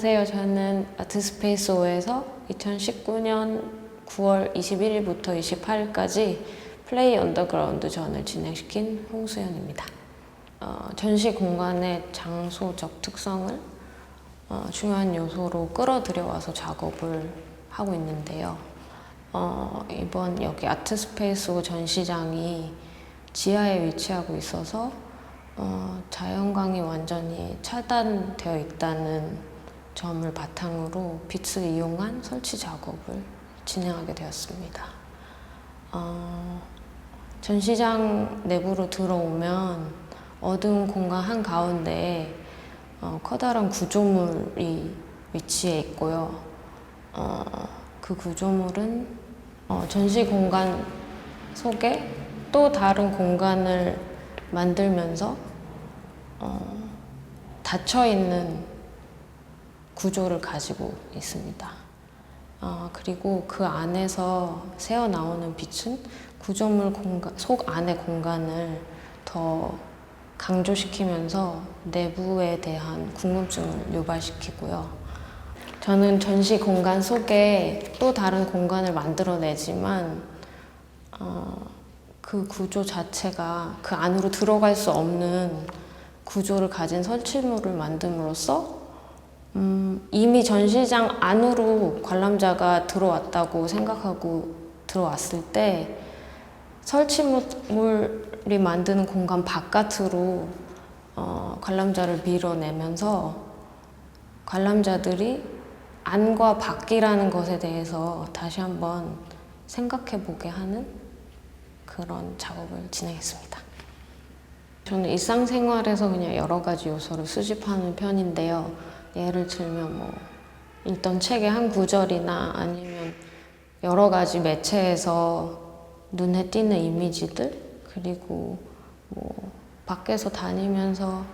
안녕하세요. 저는 아트스페이스5에서 2019년 9월 21일부터 28일까지 플레이 언더그라운드 전을 진행시킨 홍수연입니다. 어, 전시 공간의 장소적 특성을 어, 중요한 요소로 끌어들여와서 작업을 하고 있는데요. 어, 이번 여기 아트스페이스 전시장이 지하에 위치하고 있어서 어, 자연광이 완전히 차단되어 있다는 점을 바탕으로 빛을 이용한 설치 작업을 진행하게 되었습니다. 어, 전시장 내부로 들어오면 어두운 공간 한 가운데에 어, 커다란 구조물이 위치해 있고요. 어, 그 구조물은 어, 전시 공간 속에 또 다른 공간을 만들면서 어, 닫혀 있는 구조를 가지고 있습니다. 어, 그리고 그 안에서 새어 나오는 빛은 구조물 공간, 속 안의 공간을 더 강조시키면서 내부에 대한 궁금증을 유발시키고요. 저는 전시 공간 속에 또 다른 공간을 만들어내지만 어, 그 구조 자체가 그 안으로 들어갈 수 없는 구조를 가진 설치물을 만듦으로써 음, 이미 전시장 안으로 관람자가 들어왔다고 생각하고 들어왔을 때 설치물이 만드는 공간 바깥으로 어, 관람자를 밀어내면서 관람자들이 안과 밖이라는 것에 대해서 다시 한번 생각해 보게 하는 그런 작업을 진행했습니다. 저는 일상생활에서 그냥 여러 가지 요소를 수집하는 편인데요. 예를 들면 뭐 읽던 책의 한 구절이나 아니면 여러 가지 매체에서 눈에 띄는 이미지들 그리고 뭐 밖에서 다니면서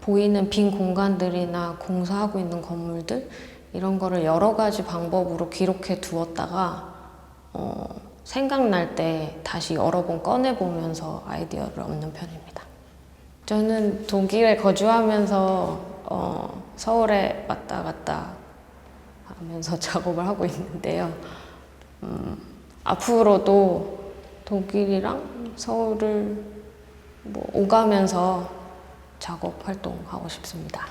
보이는 빈 공간들이나 공사하고 있는 건물들 이런 거를 여러 가지 방법으로 기록해 두었다가 어, 생각날 때 다시 여러 번 꺼내 보면서 아이디어를 얻는 편입니다. 저는 독일에 거주하면서 어, 서울에 왔다 갔다 하면서 작업을 하고 있는데요. 음, 앞으로도 독일이랑 서울을 뭐 오가면서 작업 활동하고 싶습니다.